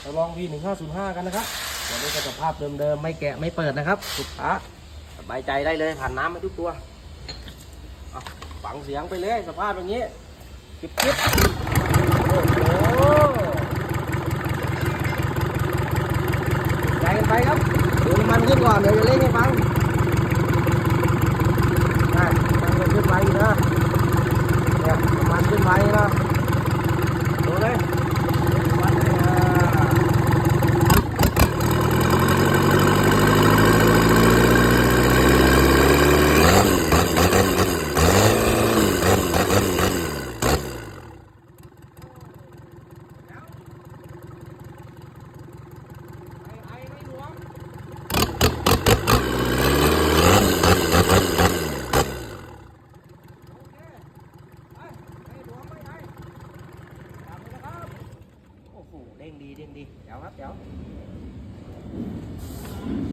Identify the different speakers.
Speaker 1: เราลอง V1505 กันนะครับเดี๋ยวนี้ก็สภาพเดิมๆไม่แกะไม่เปิดนะครับสุดท้าสบายใจได้เลยผ่านน้ำมาทุกตัวฝังเสียงไปเลยสภาพอย่างนี้คลิปคลิปโอ้โหใจกันไปครับดูน้ำมันขึ้นก่อนเดี๋ยวจะเล่นให้ฟังได้น้ำมันขึ้นไว้อยู่นะเนี่ยน้ำมันขึ้นไว้นะดูเลยวัดเลยอะ ไอ้ไอ้ไม่หลวมโอเคไปไม่หลวมไม่ไอ้ ตามไปนะค